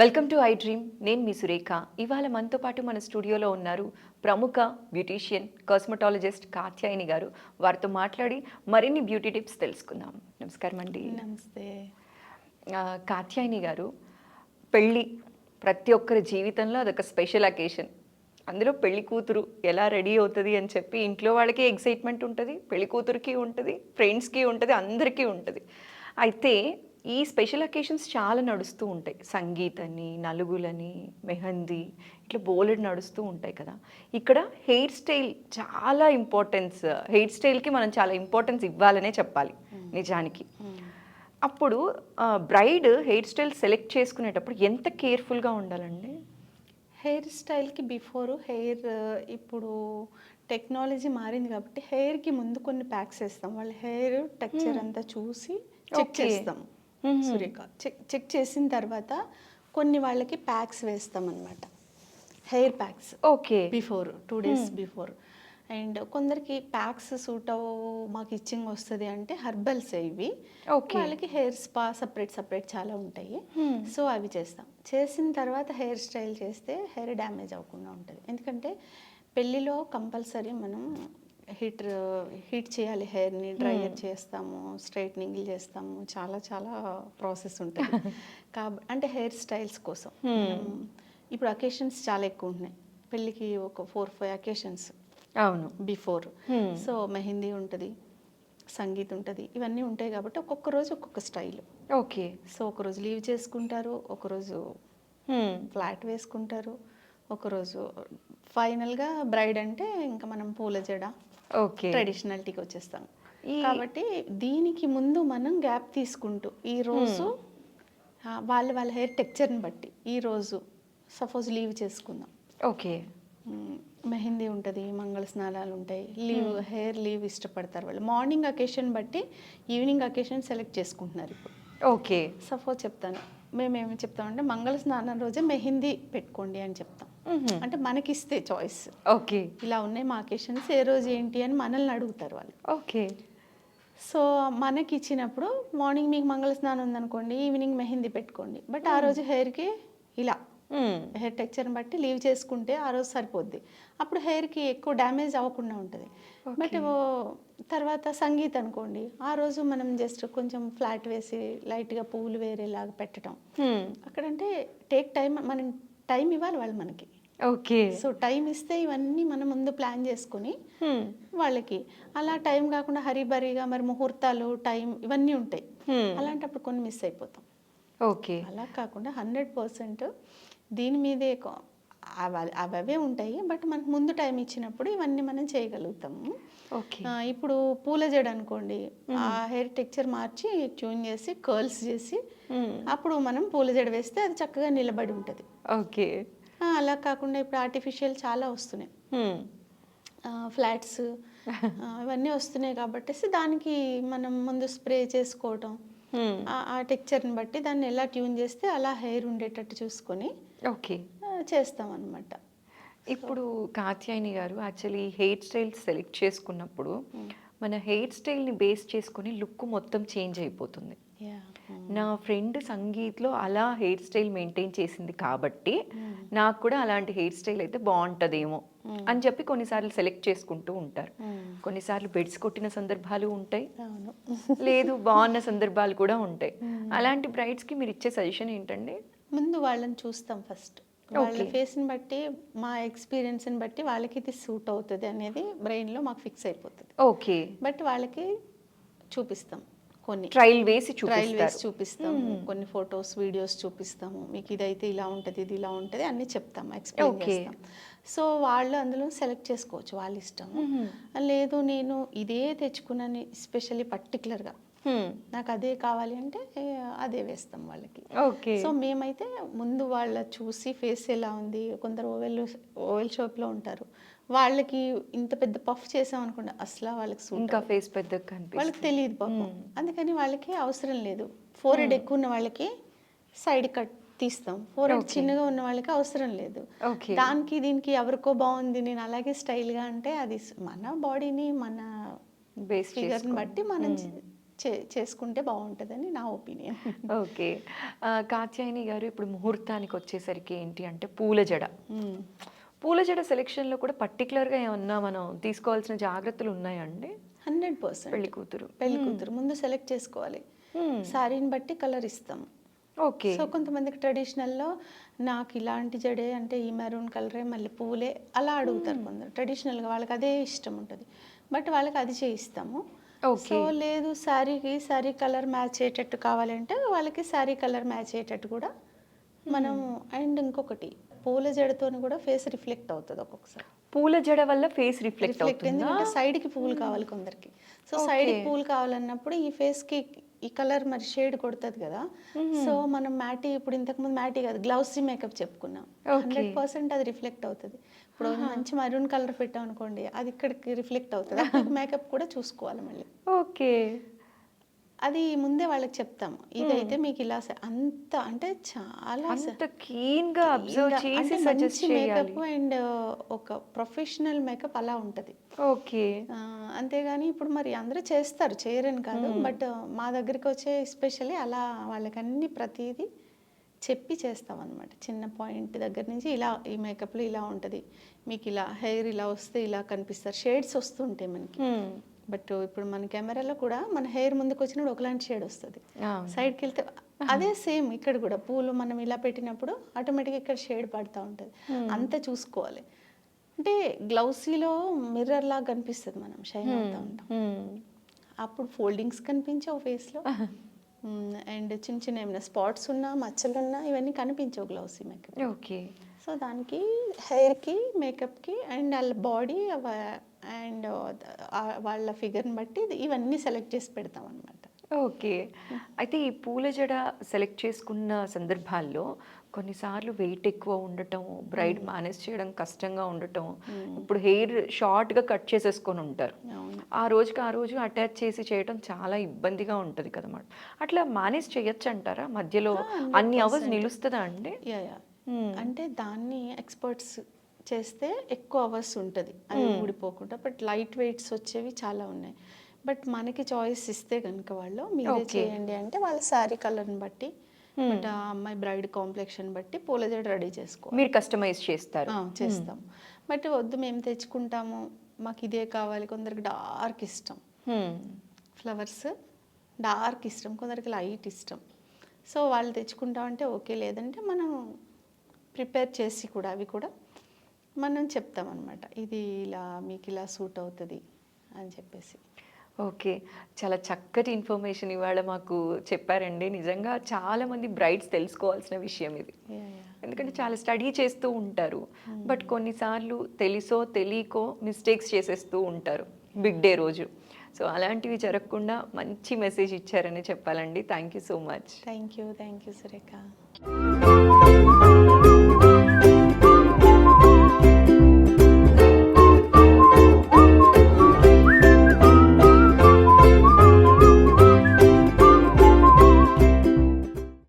Welcome to I dream నేను మీ సురేఖ. ఇవాళ మనతో పాటు మన స్టూడియోలో ఉన్నారు ప్రముఖ బ్యూటీషియన్ కాస్మెటాలజిస్ట్ కాత్యాయని గారు. వారితో మాట్లాడి మరిన్ని బ్యూటీ టిప్స్ తెలుసుకుందాం. నమస్కారం అండి. నమస్తే. కాత్యాయని గారు పెళ్ళి ప్రతి ఒక్కరి జీవితంలో అదొక స్పెషల్ అకేషన్. అందులో పెళ్ళి కూతురు ఎలా రెడీ అవుతుంది అని చెప్పి ఇంట్లో వాళ్ళకి ఎక్సైట్మెంట్ ఉంటుంది పెళ్ళి కూతురికి ఉంటుంది ఫ్రెండ్స్కి ఉంటుంది అందరికీ ఉంటుంది. అయితే ఈ స్పెషల్ అకేషన్స్ చాలా నడుస్తూ ఉంటాయి. సంగీత్ అని నలుగులని మెహందీ ఇట్లా బోలెడ్ నడుస్తూ ఉంటాయి కదా. ఇక్కడ హెయిర్ స్టైల్ చాలా ఇంపార్టెన్స్ హెయిర్ స్టైల్కి మనం చాలా ఇంపార్టెన్స్ ఇవ్వాలనే చెప్పాలి నిజానికి. అప్పుడు బ్రైడ్ హెయిర్ స్టైల్ సెలెక్ట్ చేసుకునేటప్పుడు ఎంత కేర్ఫుల్గా ఉండాలండి? హెయిర్ స్టైల్కి బిఫోర్ హెయిర్ ఇప్పుడు టెక్నాలజీ మారింది కాబట్టి హెయిర్కి ముందు కొన్ని ప్యాక్స్ వేస్తాం. వాళ్ళ హెయిర్ టెక్చర్ అంతా చూసి చెక్. చేస్తాం. సురేఖ. చెక్ చెక్ చేసిన తర్వాత కొన్ని వాళ్ళకి ప్యాక్స్ వేస్తాం అనమాట hair packs. Okay. Before two days before. And కొందరికి ప్యాక్స్ సూట్ అవ్వవు మాకు ఇచ్చింగ్ వస్తుంది అంటే హర్బల్స్ ఇవి. Okay. వాళ్ళకి హెయిర్ స్పా సపరేట్ సపరేట్ చాలా ఉంటాయి. సో అవి చేస్తాం. చేసిన తర్వాత హెయిర్ స్టైల్ చేస్తే హెయిర్ డ్యామేజ్ అవ్వకుండా ఉంటుంది. ఎందుకంటే పెళ్ళిలో కంపల్సరీ మనం హీట్ హీట్ చేయాలి హెయిర్ని డ్రైయర్ చేస్తాము స్ట్రైట్నింగ్ చేస్తాము చాలా చాలా ప్రాసెస్ ఉంటుంది. కాబ అంటే హెయిర్ స్టైల్స్ కోసం. మనం ఇప్పుడు అకేషన్స్ చాలా ఎక్కువ ఉంటున్నాయి. పెళ్ళికి ఒక ఫోర్ ఫైవ్ అకేషన్స్ అవును. బిఫోర్. Hmm. సో మెహందీ ఉంటుంది సంగీత్ ఉంటుంది ఇవన్నీ ఉంటాయి కాబట్టి ఒక్కొక్క రోజు ఒక్కొక్క స్టైల్. ఓకే. సో ఒకరోజు లీవ్ చేసుకుంటారు ఒకరోజు ఫ్లాట్ వేసుకుంటారు ఒకరోజు ఫైనల్గా బ్రైడ్ అంటే ఇంకా మనం పూల జడ ఓకే. ట్రెడిషనాలిటీకి వచ్చేస్తాం. కాబట్టి దీనికి ముందు మనం గ్యాప్ తీసుకుంటూ ఈ రోజు వాళ్ళ వాళ్ళ హెయిర్ టెక్చర్ని బట్టి ఈ రోజు సపోజ్ లీవ్ చేసుకుందాం. ఓకే. మెహందీ ఉంటుంది మంగళ స్నానాలు ఉంటాయి లీవ్ హెయిర్ లీవ్ ఇష్టపడతారు వాళ్ళు. మార్నింగ్ అకేషన్ బట్టి ఈవినింగ్ అకేషన్ సెలెక్ట్ చేసుకుంటున్నారు ఇప్పుడు. ఓకే. సపోజ్ చెప్తాను మేము ఏమి చెప్తామంటే మంగళ స్నానం రోజే మెహందీ పెట్టుకోండి అని చెప్తాం. అంటే మనకి ఇస్తే చాయిస్ ఓకే ఇలా ఉన్నాయి మా అకేషన్స్ ఏ రోజు ఏంటి అని మనల్ని అడుగుతారు వాళ్ళు. ఓకే సో మనకి ఇచ్చినప్పుడు మార్నింగ్ మీకు మంగళ స్నానం ఉందనుకోండి ఈవినింగ్ మెహందీ పెట్టుకోండి. బట్ ఆ రోజు హెయిర్కి ఇలా. హెయిర్ టెక్చర్ని బట్టి లీవ్ చేసుకుంటే ఆ రోజు సరిపోద్ది. అప్పుడు హెయిర్కి ఎక్కువ డ్యామేజ్ అవ్వకుండా ఉంటుంది. బట్ తర్వాత సంగీత్ అనుకోండి ఆ రోజు మనం జస్ట్ కొంచెం ఫ్లాట్ వేసి లైట్గా పువ్వులు వేరేలాగా పెట్టడం అక్కడంటే టేక్ టైం మనం టైం ఇవ్వాలి వాళ్ళు మనకి. ఓకే. సో టైం ఇస్తే ఇవన్నీ మనం ముందు ప్లాన్ చేసుకుని వాళ్ళకి. అలా టైం కాకుండా హరిబరిగా మరి ముహూర్తాలు టైం ఇవన్నీ ఉంటాయి. అలాంటప్పుడు కొన్ని మిస్ అయిపోతాం. ఓకే. అలా కాకుండా హండ్రెడ్ పర్సెంట్ దీని మీదే అవ- అవే ఉంటాయి. బట్ మనకు ముందు టైం ఇచ్చినప్పుడు ఇవన్నీ మనం చేయగలుగుతాము. ఇప్పుడు పూల జడ అనుకోండి. ఆ హెయిర్ టెక్చర్ మార్చి ట్యూన్ చేసి కర్ల్స్ చేసి అప్పుడు మనం పూల జడ వేస్తే అది చక్కగా నిలబడి ఉంటుంది. ఓకే. అలా కాకుండా ఇప్పుడు ఆర్టిఫిషియల్ చాలా వస్తున్నాయి. ఫ్లాట్స్ ఇవన్నీ వస్తున్నాయి కాబట్టి దానికి మనం ముందు స్ప్రే చేసుకోవటం ఆ- టెక్చర్ని బట్టి దాన్ని ఎలా ట్యూన్ చేస్తే అలా హెయిర్ ఉండేటట్టు చూసుకొని ఓకే. చేస్తాం అనమాట ఇప్పుడు కాత్యాయని గారు యాక్చువల్లీ హెయిర్ స్టైల్ సెలెక్ట్ చేసుకున్నప్పుడు మన హెయిర్ స్టైల్ని బేస్ చేసుకొని లుక్ మొత్తం చేంజ్ అయిపోతుంది. నా ఫ్రెండ్ సంగీత్లో అలా హెయిర్ స్టైల్ మెయింటైన్ చేసింది కాబట్టి నాకు కూడా అలాంటి హెయిర్ స్టైల్ అయితే బాగుంటుందేమో అని చెప్పి కొన్నిసార్లు సెలెక్ట్ చేసుకుంటూ ఉంటారు. కొన్నిసార్లు బెడ్స్ కొట్టిన సందర్భాలు ఉంటాయి. లేదు బాగున్న సందర్భాలు కూడా ఉంటాయి. అలాంటి బ్రైడ్స్కి మీరు ఇచ్చే సజెషన్ ఏంటండి? ముందు వాళ్ళని చూస్తాం ఫస్ట్. వాళ్ళ ఫేస్ని బట్టి మా ఎక్స్పీరియన్స్ని బట్టి వాళ్ళకి ఇది సూట్ అవుతుంది అనేది బ్రెయిన్లో మాకు ఫిక్స్ అయిపోతుంది. ఓకే. బట్ వాళ్ళకి చూపిస్తాం. కొన్ని ట్రయల్ వేసి ట్రయల్ వేసి చూపిస్తాము. కొన్ని ఫొటోస్ వీడియోస్ చూపిస్తాము. మీకు ఇదైతే ఇలా ఉంటుంది ఇది ఇలా ఉంటుంది అన్ని చెప్తాము ఎక్స్ప్లెయిన్. చేస్తాం సో వాళ్ళు అందులో సెలెక్ట్ చేసుకోవచ్చు వాళ్ళ ఇష్టం. లేదు నేను ఇదే తెచ్చుకున్నాను ఎస్పెషల్లీ పర్టికులర్గా నాకు అదే కావాలి అంటే అదే వేస్తాం వాళ్ళకి. ఓకే సో మేమైతే ముందు వాళ్ళ చూసి ఫేస్ ఎలా ఉంది కొందరు ఓవెల్ ఓవెల్ షాప్లో ఉంటారు. వాళ్ళకి ఇంత పెద్ద పఫ్ చేసాం అనుకోండి అసలు వాళ్ళకి ఇంకా ఫేస్ కనిపిస్తుంది. వాళ్ళకి తెలియదు పాపం అందుకని వాళ్ళకి అవసరం లేదు. ఫోర్ హెడ్ ఎక్కువ ఉన్న వాళ్ళకి సైడ్ కట్ తీస్తాం. ఫోర్ హెడ్ చిన్నగా ఉన్న వాళ్ళకి అవసరం లేదు. దానికి దీనికి ఎవరికో బాగుంది నేను అలాగే స్టైల్గా అంటే అది మన బాడీని మన బేస్ ఫిగర్ని బట్టి మనం చే చేసుకుంటే బాగుంటుందని నా ఒపీనియన్ ఓకే కాత్యాయని గారు ఇప్పుడు ముహూర్తానికి వచ్చేసరికి ఏంటి అంటే పూల జడ పూల జడ సెలెక్షన్లో కూడా పర్టికులర్గా ఏమన్నా మనం తీసుకోవాల్సిన జాగ్రత్తలు ఉన్నాయా అండి హండ్రెడ్ పర్సెంట్. పెళ్ళి కూతురు. పెళ్ళి కూతురు. ముందు సెలెక్ట్ చేసుకోవాలి. శారీని బట్టి కలర్ ఇస్తాం. ఓకే. సో కొంతమందికి ట్రెడిషనల్లో నాకు ఇలాంటి జడే అంటే ఈ మెరూన్ కలరే మళ్ళీ పూలే అలా అడుగుతారు కొందరు. ట్రెడిషనల్గా వాళ్ళకి అదే ఇష్టం ఉంటుంది. బట్ వాళ్ళకి అది చేయిస్తాము. సో లేదు శారీకి శారీ కలర్ మ్యాచ్ అయ్యేటట్టు కావాలంటే వాళ్ళకి శారీ కలర్ మ్యాచ్ అయ్యేటట్టు కూడా మనము అండ్ ఇంకొకటి పూల జడతోని కూడా ఫేస్ రిఫ్లెక్ట్ అవుతుంది ఒక్కొక్కసారి. పూల జడ వల్ల ఫేస్ రిఫ్లెక్ట్ అవుతుందా? ఎందుకంటే side కి పూలు కావాలి కొందరికి. సో సైడ్కి పూలు కావాలన్నప్పుడు ఈ face కి ఈ కలర్ మరి షేడ్ కొడుతుంది కదా. సో మనం మ్యాటీ ఇప్పుడు ఇంతకు ముందు మ్యాటీ కాదు గ్లౌసీ మేకప్ చెప్పుకున్నాం. హండ్రెడ్ పర్సెంట్ అది రిఫ్లెక్ట్ అవుతుంది. ఇప్పుడు మంచి మరూన్ కలర్ పెట్టాం అనుకోండి అది ఇక్కడికి రిఫ్లెక్ట్ అవుతుంది. మేకప్ కూడా చూసుకోవాలి మళ్ళీ. ఓకే. అది ముందే వాళ్ళకి చెప్తాము ఇదైతే మీకు ఇలా అంత అంటే చాలా keen గా అబ్జర్వ్ చేసి సజెస్ట్ మేకప్ అండ్ ఒక ప్రొఫెషనల్ మేకప్ అలా ఉంటుంది. ఓకే. అంతేగాని ఇప్పుడు మరి అందరూ చేస్తారు చేయరని కాదు. బట్ మా దగ్గరికి వచ్చే ఎస్పెషల్లీ అలా వాళ్ళకి అన్ని ప్రతిదీ చెప్పి చేస్తాం అనమాట చిన్న పాయింట్ దగ్గర నుంచి ఇలా ఈ మేకప్లో ఇలా ఉంటుంది. మీకు ఇలా హెయిర్ ఇలా వస్తే ఇలా కనిపిస్తారు. షేడ్స్ వస్తుంటాయి మనకి. బట్ ఇప్పుడు మన కెమెరాలో కూడా మన హెయిర్ ముందుకు వచ్చినప్పుడు ఒకలాంటి షేడ్ వస్తుంది. సైడ్కి వెళ్తే అదే సేమ్ ఇక్కడ కూడా. పూలు మనం ఇలా పెట్టినప్పుడు ఆటోమేటిక్గా ఇక్కడ షేడ్ పడుతూ ఉంటుంది. అంత చూసుకోవాలి. అంటే గ్లౌసీలో మిర్రర్ లాగా కనిపిస్తుంది మనం షైన్ అవుతూ ఉంటాం. అప్పుడు ఫోల్డింగ్స్ కనిపించవు ఫేస్లో అండ్ చిన్న చిన్న ఏమైనా స్పాట్స్ ఉన్నా మచ్చలు ఉన్నా ఇవన్నీ కనిపించవు గ్లౌసీ మేకప్ ఓకే సో దానికి హెయిర్కి మేకప్కి అండ్ వాళ్ళ బాడీ అండ్ వాళ్ళ ఫిగర్ని బట్టి ఇవన్నీ సెలెక్ట్ చేసి పెడతాం అనమాట ఓకే. అయితే ఈ పూల జడ సెలెక్ట్ చేసుకున్న సందర్భాల్లో కొన్నిసార్లు వెయిట్ ఎక్కువ ఉండటం బ్రైడ్ మేనేజ్ చేయడం కష్టంగా ఉండటం ఇప్పుడు హెయిర్ షార్ట్గా కట్ చేసేసుకొని ఉంటారు. ఆ రోజుకి ఆ రోజు అటాచ్ చేసి చేయడం చాలా ఇబ్బందిగా ఉంటుంది కదన్నమాట. అట్లా మేనేజ్ చేయొచ్చు అంటారా మధ్యలో అన్ని అవర్స్ నిలుస్తుందా అండి? అంటే దాన్ని ఎక్స్పర్ట్స్ చేస్తే ఎక్కువ అవర్స్ ఉంటుంది. అది ఊడిపోకుండా బట్ లైట్ వెయిట్స్ వచ్చేవి చాలా ఉన్నాయి. బట్ మనకి చాయిస్ ఇస్తే కనుక వాళ్ళు మీరే. చేయండి అంటే వాళ్ళ శారీ కలర్ని బట్టి బట్ ఆ అమ్మాయి బ్రైడ్ కాంప్లెక్షన్ బట్టి పూల జడ రెడీ చేసుకో మీరు కస్టమైజ్ చేస్తారు. చేస్తాం. బట్ వద్దు మేము తెచ్చుకుంటాము. మాకు ఇదే కావాలి. కొందరికి డార్క్ ఇష్టం. Hmm. ఫ్లవర్స్ డార్క్ ఇష్టం కొందరికి లైట్ ఇష్టం. సో వాళ్ళు తెచ్చుకుంటామంటే ఓకే లేదంటే మనం ప్రిపేర్ చేసి కూడా అవి కూడా మనం చెప్తామన్నమాట. ఇది ఇలా మీకు ఇలా సూట్ అవుతుంది అని చెప్పేసి. ఓకే. చాలా చక్కటి ఇన్ఫర్మేషన్ ఇవాళ మాకు చెప్పారండి. నిజంగా చాలా మంది బ్రైడ్స్ తెలుసుకోవాల్సిన విషయం ఇది. ఎందుకంటే చాలా స్టడీ చేస్తూ ఉంటారు. బట్ కొన్నిసార్లు తెలిసో తెలియకో మిస్టేక్స్ చేసేస్తూ ఉంటారు. బిగ్ డే రోజు. సో అలాంటివి జరగకుండా మంచి మెసేజ్ ఇచ్చారని చెప్పాలండి. Thank you so much. Thank you thank you Surekha.